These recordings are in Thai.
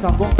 tambour.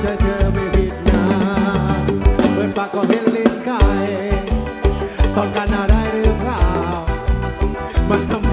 ใช่เธอไม่ผิดนาเปิดปากก็เห็นลิ้นไก่ต้องการอะไรหรือเปล่ามันทำ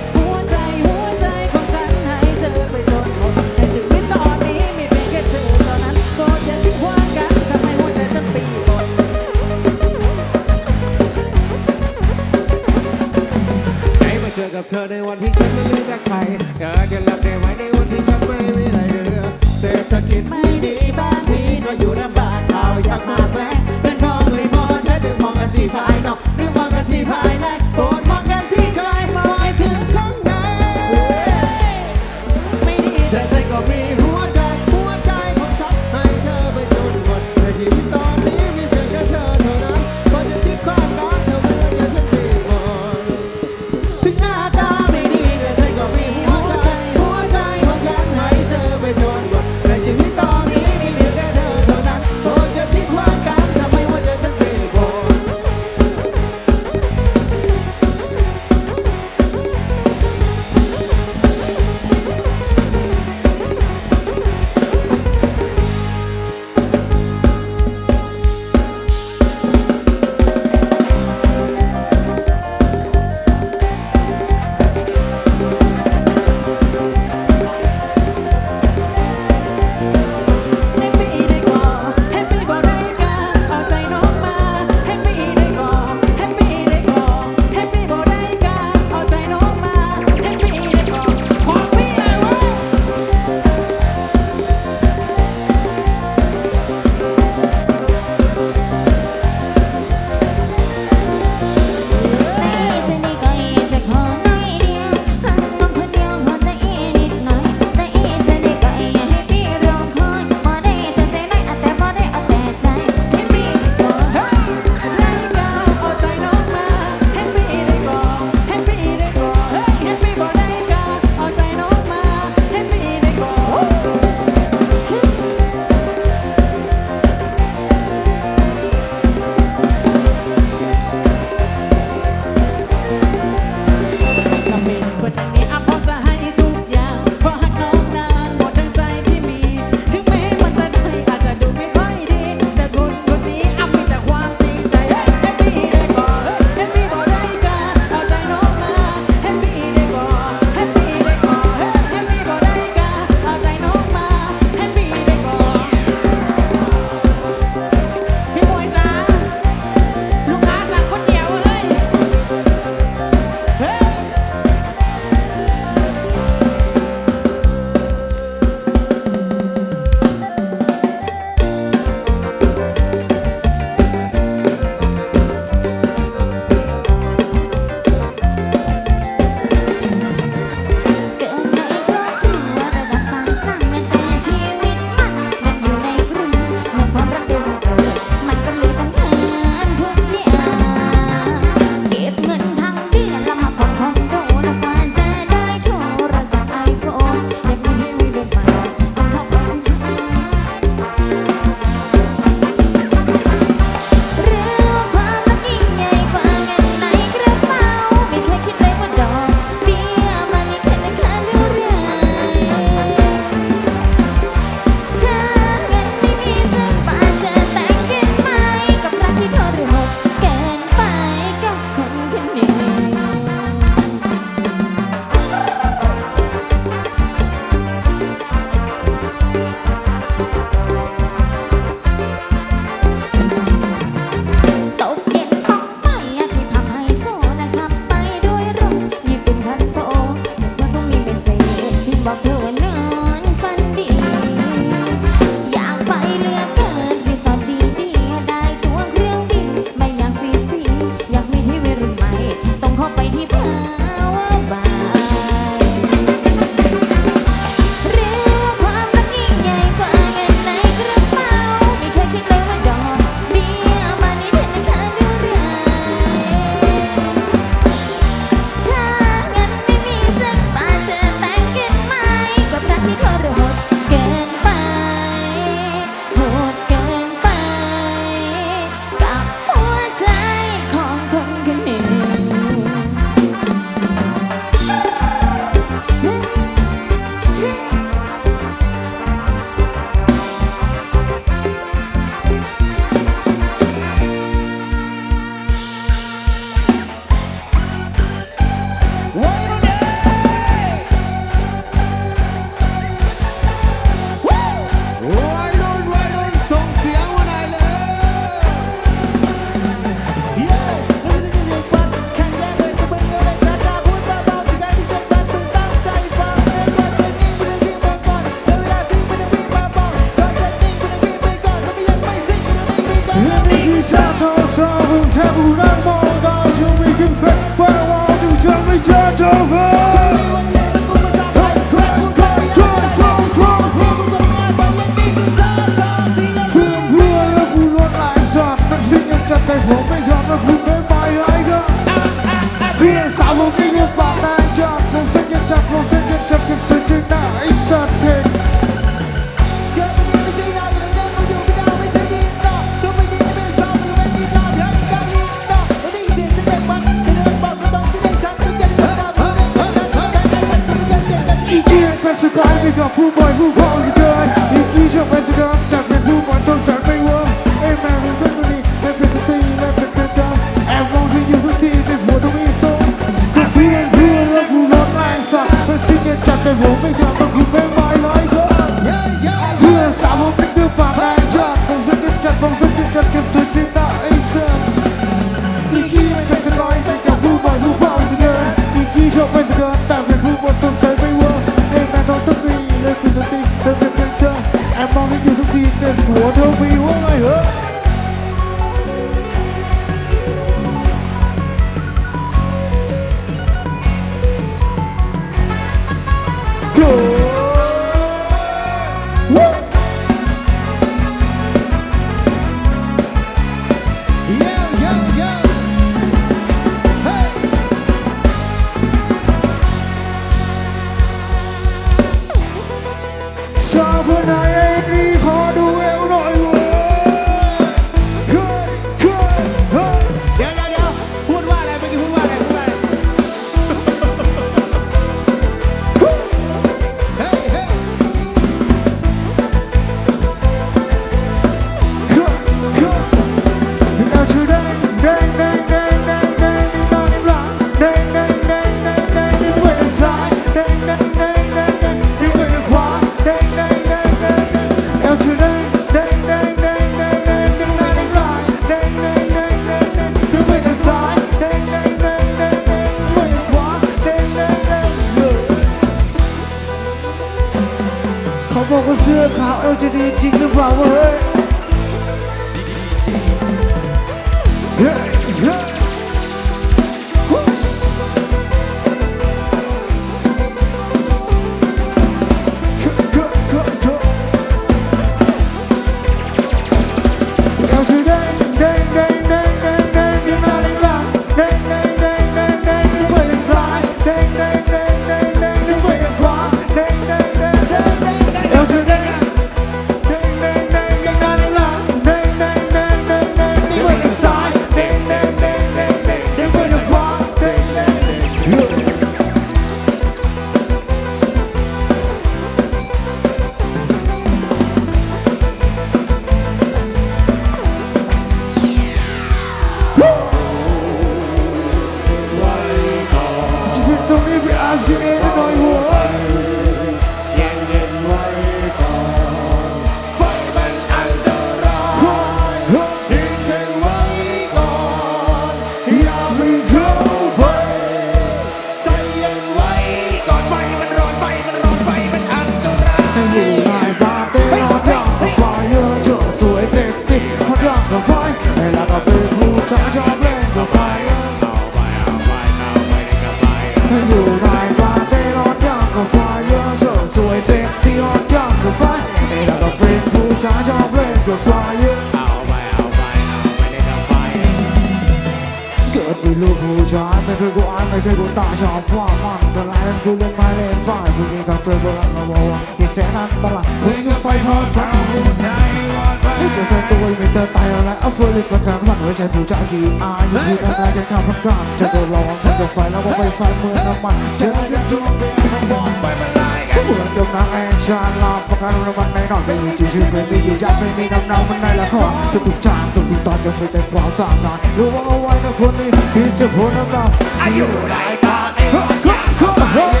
ไฟฮอตฟ้าผู้ชายรอดไปเจะใส่ตัวไม่เธอตายแล้วเอาเฟรลิกมาแข่งมันไม่ใช่ผู้ชายที่อายยู่ที่ร่างกายกันข้ามพักการจะโดนร้อนจะไฟแล้วว่าไฟไฟเมื่อน้ำมันเจอกันทุกเดือนทั้งวันไปมันลายกันเหมือนกับนางแอนชาลาประกันรางวัลในนอนไม่มีชื่อชื่อไม่มีอยู่ยันไม่มีน้ำเนามันในละครทุกทุกจานทุกทุกๆตอจะไมีแต่ความสะอาดรู้ว่าเอาไว้นะคนนี้ที่จะพ้นน้ำตาอายุไรก็เต็ม Come on,